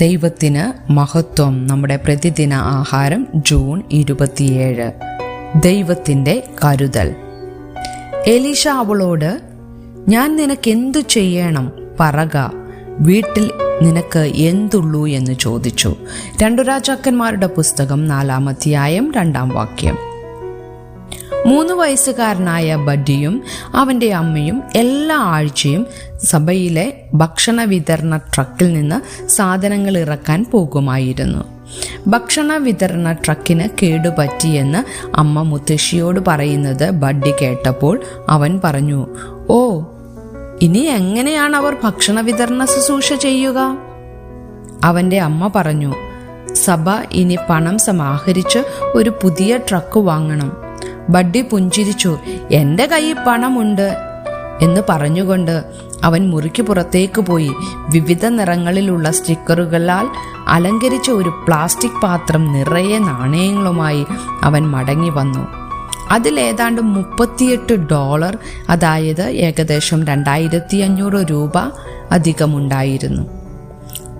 ദൈവത്തിന് മഹത്വം. നമ്മുടെ പ്രതിദിന ആഹാരം ജൂൺ ഇരുപത്തിയേഴ്. ദൈവത്തിന്റെ കരുതൽ. എലീഷ അവളോട് ഞാൻ നിനക്ക് എന്തു ചെയ്യണം? പറക. വീട്ടിൽ നിനക്ക് എന്തുള്ളൂ? എന്ന് ചോദിച്ചു. രണ്ടു രാജാക്കന്മാരുടെ പുസ്തകം നാലാം അധ്യായം രണ്ടാം വാക്യം. മൂന്ന് വയസ്സുകാരനായ ബഡ്ഡിയും അവന്റെ അമ്മയും എല്ലാ ആഴ്ചയും സഭയിലെ ഭക്ഷണ വിതരണ ട്രക്കിൽ നിന്ന് സാധനങ്ങൾ ഇറക്കാൻ പോകുമായിരുന്നു. ഭക്ഷണ വിതരണ ട്രക്കിന് കേടുപറ്റിയെന്ന് അമ്മ മുത്തശ്ശിയോട് പറയുന്നത് ബഡ്ഡി കേട്ടപ്പോൾ അവൻ പറഞ്ഞു ഓ ഇനി എങ്ങനെയാണ് അവർ ഭക്ഷണ വിതരണ ശുശ്രൂഷ ചെയ്യുക? അവന്റെ അമ്മ പറഞ്ഞു സഭ ഇനി പണം സമാഹരിച്ച് ഒരു പുതിയ ട്രക്ക് വാങ്ങണം. ബഡ്ഡി പുഞ്ചിരിച്ചു. എന്റെ കയ്യിൽ പണമുണ്ട് എന്ന് പറഞ്ഞുകൊണ്ട് അവൻ മുറിക്ക് പുറത്തേക്ക് പോയി. വിവിധ നിറങ്ങളിലുള്ള സ്റ്റിക്കറുകളാൽ അലങ്കരിച്ച ഒരു പ്ലാസ്റ്റിക് പാത്രം നിറയെ നാണയങ്ങളുമായി അവൻ മടങ്ങി വന്നു. അതിലേതാണ്ട് മുപ്പത്തിയെട്ട് ഡോളർ അതായത് ഏകദേശം രണ്ടായിരത്തി അഞ്ഞൂറ് രൂപ അധികമുണ്ടായിരുന്നു.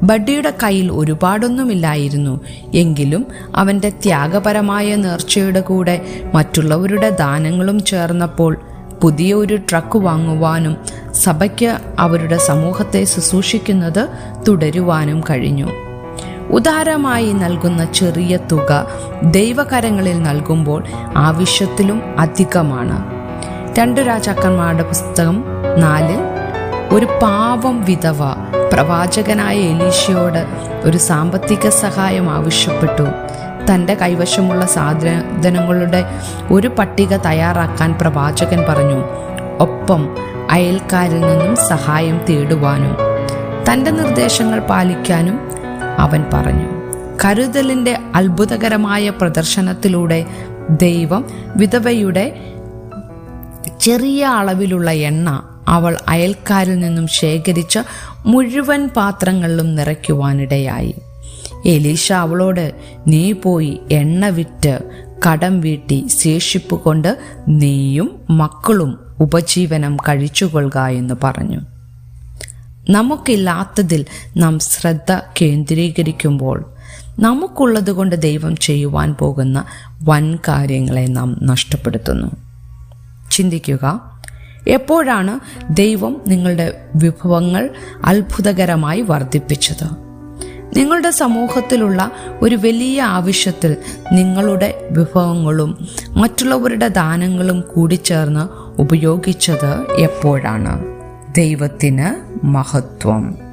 ബഡ്ഡിയുടെ കയ്യിൽ ഒരുപാടൊന്നുമില്ലായിരുന്നു. എങ്കിലും അവന്റെ ത്യാഗപരമായ നേർച്ചയുടെ കൂടെ മറ്റുള്ളവരുടെ ദാനങ്ങളും ചേർന്നപ്പോൾ പുതിയ ഒരു ട്രക്ക് വാങ്ങുവാനും സഭയ്ക്ക് അവരുടെ സമൂഹത്തെ ശുശ്രൂഷിക്കുന്നത് തുടരുവാനും കഴിഞ്ഞു. ഉദാരമായി നൽകുന്ന ചെറിയ തുക ദൈവകരങ്ങളിൽ നൽകുമ്പോൾ ആവശ്യത്തിലും അധികമാണ്. രണ്ട് രാജാക്കന്മാരുടെ പുസ്തകം നാലിൽ ഒരു പാവം വിധവ പ്രവാചകനായ എലീഷയോട് ഒരു സാമ്പത്തിക സഹായം ആവശ്യപ്പെട്ടു. തന്റെ കൈവശമുള്ള സാധനങ്ങളുടെ ഒരു പട്ടിക തയ്യാറാക്കാൻ പ്രവാചകൻ പറഞ്ഞു. ഒപ്പം അയൽക്കാരിൽ നിന്നും സഹായം തേടുവാനും തന്റെ നിർദ്ദേശങ്ങൾ പാലിക്കാനും അവൻ പറഞ്ഞു. കരുതലിന്റെ അത്ഭുതകരമായ പ്രദർശനത്തിലൂടെ ദൈവം വിധവയുടെ ചെറിയ അളവിലുള്ള എണ്ണ അവൾ അയൽക്കാരിൽ നിന്നും ശേഖരിച്ച മുഴുവൻ പാത്രങ്ങളിലും നിറയ്ക്കുവാനിടയായി. എലീഷ അവളോട് നീ പോയി എണ്ണ വിറ്റ് കടം വീട്ടി ശേഷിപ്പ് കൊണ്ട് നീയും മക്കളും ഉപജീവനം കഴിച്ചുകൊള്ളുക എന്ന് പറഞ്ഞു. നമുക്കില്ലാത്തതിൽ നാം ശ്രദ്ധ കേന്ദ്രീകരിക്കുമ്പോൾ നമുക്കുള്ളത് കൊണ്ട് ദൈവം ചെയ്യുവാൻ പോകുന്ന വൻ കാര്യങ്ങളെ നാം നഷ്ടപ്പെടുത്തുന്നു. ചിന്തിക്കുക എപ്പോഴാണ് ദൈവം നിങ്ങളുടെ വിഭവങ്ങൾ അത്ഭുതകരമായി വർദ്ധിപ്പിച്ചത്? നിങ്ങളുടെ സമൂഹത്തിലുള്ള ഒരു വലിയ ആവശ്യത്തിൽ നിങ്ങളുടെ വിഭവങ്ങളും മറ്റുള്ളവരുടെ ദാനങ്ങളും കൂടിച്ചേർന്ന് ഉപയോഗിച്ചത് എപ്പോഴാണ്? ദൈവത്തിന് മഹത്വം.